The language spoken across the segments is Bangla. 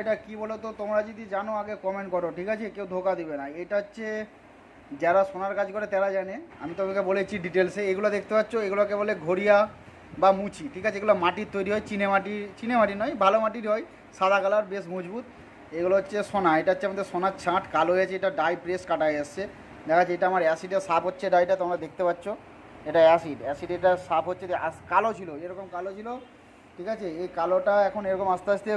এটা কি বলো তো? তোমরা যদি জানো, আগে কমেন্ট করো, ঠিক আছে? কেউ ধোকা দিবে না। এটা হচ্ছে যারা সোনার কাজ করে, তারা জানে। আমি তোমাকে বলেছি ডিটেলসে এগুলো দেখতে পাচ্ছ? এগুলোকে বলে ঘড়িয়া বা মুচি, ঠিক আছে? এগুলো মাটির তৈরি হয়, চিনে মাটি চিনে মাটি নয়, ভালো মাটির হয়। সাদা কালার বেশ মজবুত। এগুলো হচ্ছে সোনা। এটা হচ্ছে আমাদের সোনার ছাঁট। কালো হয়েছে, এটা ডাই প্রেস কাটা এসছে। দেখা যাচ্ছে, এটা আমার অ্যাসিডের সাপ হচ্ছে ডাইটা তোমরা দেখতে পাচ্ছ। এটা অ্যাসিড অ্যাসিড এটা সাপ হচ্ছে কালো ছিল, এরকম কালো ছিল। ঠিক আছে? এই কালোটা এখন এরকম আস্তে আস্তে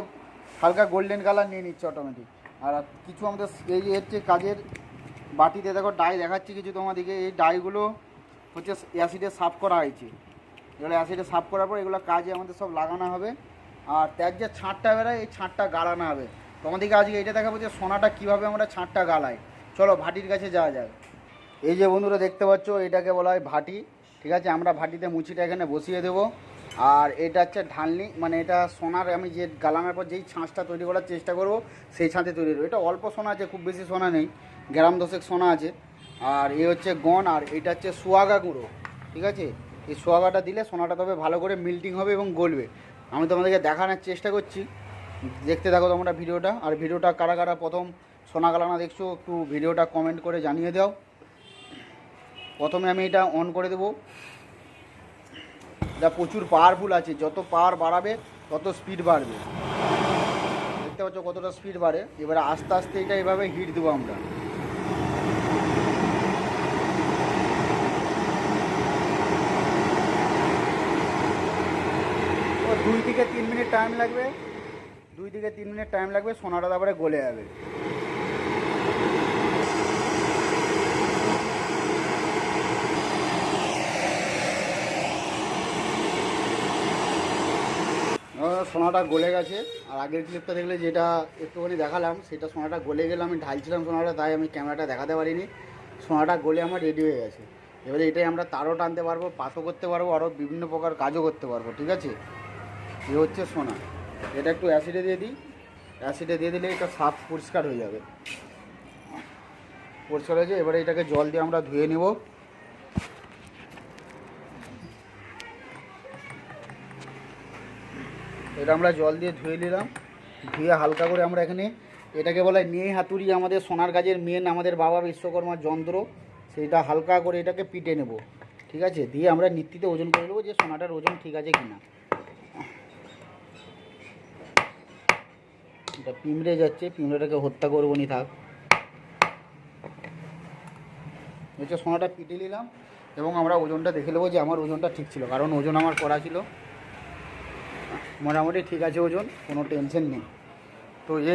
হালকা গোল্ডেন কালার নিয়ে নিচ্ছে অটোমেটিক আর কিছু আমাদের এই হচ্ছে কাজের বাটিতে দেখো ডাই দেখাচ্ছি কিছু তোমাদেরকে, এই ডাইগুলো হচ্ছে অ্যাসিডে সাফ করা হয়েছে। এগুলো অ্যাসিডে সাফ করার পর এগুলো কাজে আমাদের সব লাগানো হবে। আর তার যে ছাঁটটা বেরোয়, এই ছাঁটটা গালানো হবে। তোমাদেরকে আজকে এটা দেখাবো যে সোনাটা কীভাবে আমরা ছাঁটটা গালাই। চলো ভাটির কাছে যাওয়া যাক। এই যে বন্ধুরা দেখতে পাচ্ছ, এটাকে বলা হয় ভাটি। ঠিক আছে, আমরা ভাটিতে মুচিটা এখানে বসিয়ে দেবো। আর এটা হচ্ছে ঢালনি মানে এটা সোনার, আমি যে গালানোর পর যেই ছাঁচটা তৈরি করার চেষ্টা করব, সেই ছাঁচে তৈরি করব। এটা অল্প সোনা আছে, খুব বেশি সোনা নেই, গ্রাম দশেক সোনা আছে। আর এ হচ্ছে গন আর এটা হচ্ছে সোয়াগা গুঁড়ো, ঠিক আছে? এই সোয়াগাটা দিলে সোনাটা তবে ভালো করে মিল্টিং হবে এবং গলবে। আমি তোমাদেরকে দেখানোর চেষ্টা করছি। দেখতে থাকো তোমরা ভিডিওটা, আর ভিডিওটা কারা কারা প্রথম সোনা গালানা দেখছ, একটু ভিডিওটা কমেন্ট করে জানিয়ে দাও। প্রথমে আমি এটা অন করে দেবো। এটা প্রচুর পাওয়ারফুল আছে। যত পাওয়ার বাড়াবে, তত স্পিড বাড়বে। দেখতে পাচ্ছ কতটা স্পিড বাড়ে। এবারে আস্তে আস্তে এটা এভাবে হিট দেবো আমরা। দুই থেকে তিন মিনিট টাইম লাগবে। দুই থেকে তিন মিনিট টাইম লাগবে, সোনাটা তারপরে গলে যাবে। সোনাটা গলে গেছে। আর আগের ক্লিপটা দেখলে যেটা একটুখানি দেখালাম, সেটা সোনাটা গলে গেলে আমি ঢালছিলাম সোনাটা, তাই আমি ক্যামেরাটা দেখাতে পারিনি। সোনাটা গলে আমার রেডি হয়ে গেছে। এবারে এটাই আমরা তারও টানতে পারব, পাতও করতে পারব, আরও বিভিন্ন প্রকার কাজও করতে পারব, ঠিক আছে? এ হচ্ছে সোনা। এটা একটু অ্যাসিডে দিয়ে দিই। অ্যাসিডে দিয়ে দিলে এটা সাফ পরিষ্কার হয়ে যাবে। পরিষ্কার হয়েছে এবারে এটাকে জল দিয়ে আমরা ধুয়ে নেব। এটা আমরা জল দিয়ে ধুয়ে নিলাম। ধুয়ে হালকা করে আমরা এখানে এটাকে বলা নিয়ে হাতুড়ি আমাদের সোনার কাজের মেন আমাদের বাবা বিশ্বকর্মার যন্ত্র। সেইটা হালকা করে এটাকে পিটে নেব। ঠিক আছে? দিয়ে আমরা নিত্যিতে ওজন করে নেব যে সোনাটার ওজন ঠিক আছে কিনা। এটা পিঁমড়ে যাচ্ছে, পিঁমড়েটাকে হত্যা করব নি থাক। সোনাটা পিটে নিলাম এবং আমরা ওজনটা দেখে নেব যে আমার ওজনটা ঠিক ছিল, কারণ ওজন আমার করা ছিল। মোটামুটি ঠিক আছে ওজন কোনো টেনশন নেই। তো এ